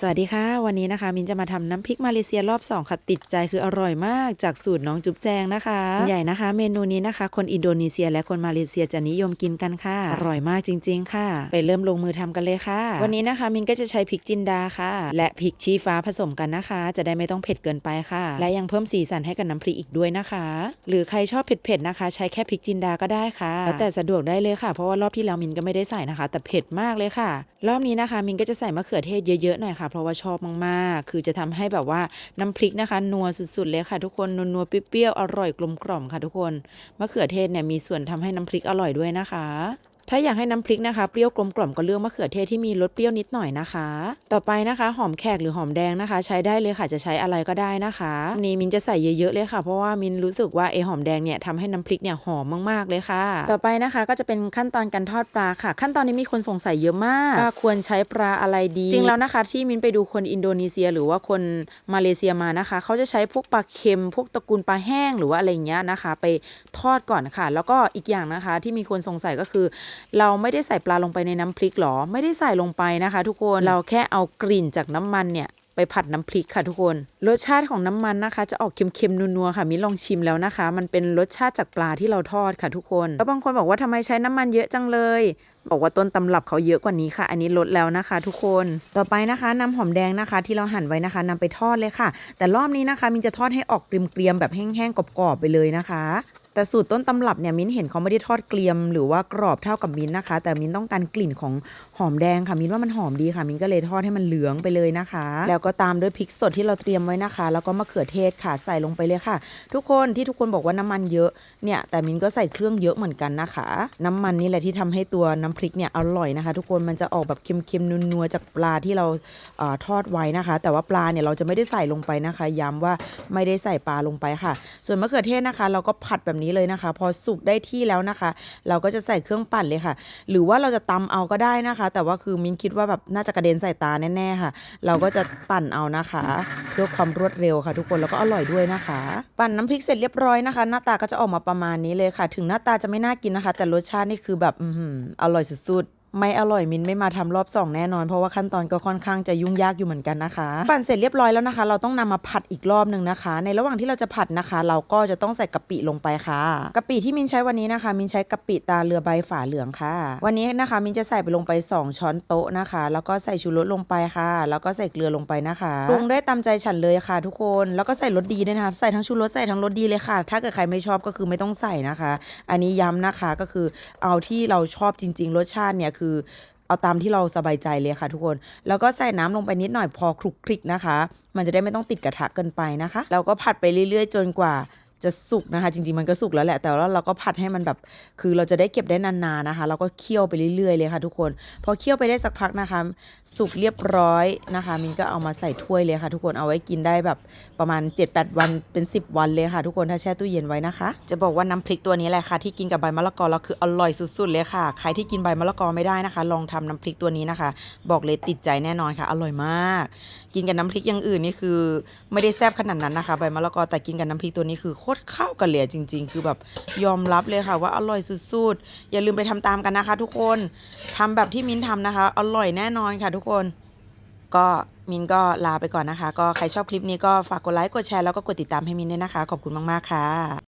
สวัสดีค่ะ วันนี้นะคะ มินจะมาทำน้ำพริกมาเลเซียรอบ 2 ค่ะติดใจคืออร่อยมากจากสูตรน้องจุ๊บแจงนะคะ ใหญ่นะคะ เมนูนี้นะคะ คนอินโดนีเซียและคนมาเลเซียจะนิยมกินกันค่ะ อร่อยมากจริง ๆ ค่ะ ไปเริ่มลงมือทำกันเลยค่ะ วันนี้นะคะ มินก็จะใช้พริกจินดาค่ะ และพริกชี้ฟ้าผสมกันนะคะ จะได้ไม่ต้องเผ็ดเกินไปค่ะ และยังเพิ่มสีสันให้กับน้ำพริกอีกด้วยนะคะ หรือใครชอบเผ็ดๆนะคะ ใช้แค่พริกจินดาก็ได้ค่ะแล้วแต่สะดวกได้เลยค่ะเพราะว่ารอบที่แล้วมินก็ไม่ได้ใส่นะคะ แต่เผ็ดมากเลยค่ะรอบนี้นะคะมินก็จะใส่มะเขือเทศเยอะๆหน่อยค่ะ เพราะว่าชอบมากๆ คือจะทำให้แบบว่าน้ำพริกนะคะนัวสุดๆเลยค่ะ ทุกคนนัวๆเปรี้ยวๆอร่อยกลมกล่อมค่ะ ทุกคนมะเขือเทศเนี่ยมีส่วนทำให้น้ำพริกอร่อยด้วยนะคะ ถ้าอยากให้น้ำพริกนะคะเปรี้ยวกลมกล่อมก็เลือกมะเขือเทศที่มีรสเปรี้ยวนิดหน่อยนะคะ ต่อไปนะคะหอมแขกหรือหอมแดงนะคะ ใช้ได้เลยค่ะจะใช้อะไรก็ได้นะคะอันนี้มินจะใส่เยอะๆเลยค่ะ เพราะว่ามินรู้สึกว่าไอหอมแดงเนี่ยทำให้น้ำพริกเนี่ยหอมมากๆเลยค่ะ ต่อไปนะคะก็จะเป็นขั้นตอนการทอดปลาค่ะ ขั้นตอนนี้มีคนสงสัยเยอะมากว่าควรใช้ปลาอะไรดีจริงแล้วนะคะที่มินไปดูคนอินโดนีเซีย หรือว่าคนมาเลเซียมานะคะ เขาจะใช้พวกปลาเค็ม พวกตระกูลปลาแห้งหรือว่าอะไรอย่างเงี้ยนะคะ ไปทอดก่อนค่ะ แล้วก็อีกอย่างนะคะที่มีคนสงสัยก็คือเราไม่ได้ใส่ปลาลงไปในน้ำพริกหรอ ไม่ได้ใส่ลงไปนะคะ ทุกคนเราแค่เอากลิ่นจากน้ำมันเนี่ยไปผัดน้ำพริกค่ะทุกคน รสชาติของน้ำมันนะคะ จะออกเค็มๆนัวๆค่ะมินลองชิมแล้วนะคะ มันเป็นรสชาติจากปลาที่เราทอดค่ะทุกคนแล้วบางคนบอกว่าทำไมใช้น้ำมันเยอะจังเลย บอกว่าต้นตำรับเขาเยอะกว่านี้ค่ะ อันนี้ลดแล้วนะคะ ทุกคนต่อไปนะคะนำหอมแดงนะคะ ที่เราหั่นไว้นะคะนำไปทอดเลยค่ะ แต่รอบนี้นะคะมินจะทอดให้ออกเกรียมๆแบบแห้งๆกรอบๆไปเลยนะคะ แต่สูตรต้นตำรับเนี่ยมิ้นเห็นเขาไม่ได้ทอดเกรียม หรือว่ากรอบเท่ากับมิ้นนะคะ แต่มิ้นต้องการกลิ่นของหอมแดงค่ะมิ้นว่ามันหอมดีค่ะ มิ้นก็เลยทอดให้มันเหลืองไปเลยนะคะ แล้วก็ตามด้วยพริกสดที่เราเตรียมไว้นะคะ แล้วก็มะเขือเทศค่ะใส่ลงไปเลยค่ะ ทุกคนที่ทุกคนบอกว่าน้ำมันเยอะเนี่ยแต่มิ้นก็ใส่เครื่องเยอะเหมือนกันนะคะ น้ำมันนี่แหละที่ทำให้ตัวน้ำพริกเนี่ยอร่อยนะคะ ทุกคนมันจะออกแบบเค็มๆนัวๆจากปลาที่เราอทอดไว้นะคะ แต่ว่าปลาเนี่ยเราจะไม่ได้ใส่ลงไปนะคะ ย้ำว่าไม่ได้ใส่ปลาลงไปค่ะ ส่วนมะเขือเทศนะคะ เราก็ผัดแบบนี้เลยนะคะ พอสุกได้ที่แล้วนะคะ เราก็จะใส่เครื่องปั่นเลยค่ะ หรือว่าเราจะตำเอาก็ได้นะคะ แต่ว่าคือมิ้นคิดว่าแบบน่าจะกระเด็นใส่ตาแน่ๆค่ะ เราก็จะปั่นเอานะคะ เพื่อความรวดเร็วค่ะ ทุกคนแล้วก็อร่อยด้วยนะคะ ปั่นน้ำพริกเสร็จเรียบร้อยนะคะ หน้าตาก็จะออกมาประมาณนี้เลยค่ะ ถึงหน้าตาจะไม่น่ากินนะคะ แต่รสชาตินี่คือแบบอือหืออร่อยสุดๆ ไม่อร่อยมินไม่มาทำรอบสองแน่นอน เพราะว่าขั้นตอนก็ค่อนข้างจะยุ่งยากอยู่เหมือนกันนะคะ ปั่นเสร็จเรียบร้อยแล้วนะคะ เราต้องนำมาผัดอีกรอบหนึ่งนะคะ ในระหว่างที่เราจะผัดนะคะ เราก็จะต้องใส่กะปิลงไปค่ะกะปิที่มินใช้วันนี้นะคะ มินใช้กะปิตาเรือใบฝาเหลืองค่ะ วันนี้นะคะ มินจะใส่ไปลงไป 2 ช้อนโต๊ะนะคะ แล้วก็ใส่ชูรสลงไปค่ะ แล้วก็ใส่เกลือลงไปนะคะปรุงได้ตามใจฉันเลยค่ะ ทุกคนแล้วก็ใส่รสดีด้วยนะคะใส่ทั้งชูรสใส่ทั้งรสดีเลยค่ะ ถ้าเกิดใครไม่ชอบก็คือไม่ต้องใส่นะคะ อันนี้ย้ำนะคะก็คือเอาที่เราชอบจริง ๆ รสชาติเนี่ยคือเอาตามที่เราสบายใจเลยค่ะทุกคน แล้วก็ใส่น้ำลงไปนิดหน่อยพอคลุกคลิกนะคะ มันจะได้ไม่ต้องติดกระทะเกินไปนะคะแล้วก็ผัดไปเรื่อยๆ จนกว่า จะสุกนะคะ จริงๆมันก็สุกแล้วแหละ แต่ว่าเราก็ผัดให้มันแบบ คือเราจะได้เก็บได้นานๆนะคะ เราก็เคี่ยวไปเรื่อยๆเลยค่ะ ทุกคน พอเคี่ยวไปได้สักพักนะคะ สุกเรียบร้อยนะคะ มินก็เอามาใส่ถ้วยเลยค่ะ ทุกคน เอาไว้กินได้แบบประมาณ 7-8 วันเป็น 10 วันเลยค่ะ ทุกคน ถ้าแช่ตู้เย็นไว้นะคะ จะบอกว่าน้ำพริกตัวนี้แหละค่ะ ที่กินกับใบมะละกอแล้วคืออร่อยสุดๆเลยค่ะ ใครที่กินใบมะละกอไม่ได้นะคะ ลองทำน้ำพริกตัวนี้นะคะ บอกเลยติดใจแน่นอนค่ะ อร่อยมาก กินกับน้ำพริกอย่างอื่นนี่คือ ไม่ได้แซ่บขนาดนั้นนะคะ ใบมะละกอแต่กินกับน้ำพริกตัวนี้คือโคตรเข้ากันเลยจริง ๆ คือแบบยอมรับเลยค่ะว่าอร่อยสุดๆ อย่าลืมไปทำตามกันนะคะ ทุกคนทำแบบที่มิ้นทำนะคะ อร่อยแน่นอนค่ะ ทุกคน ก็มินก็ลาไปก่อนนะคะ ก็ใครชอบคลิปนี้ก็ฝากกดไลค์กดแชร์แล้วก็กดติดตามให้มินด้วยนะคะ ขอบคุณมากๆค่ะ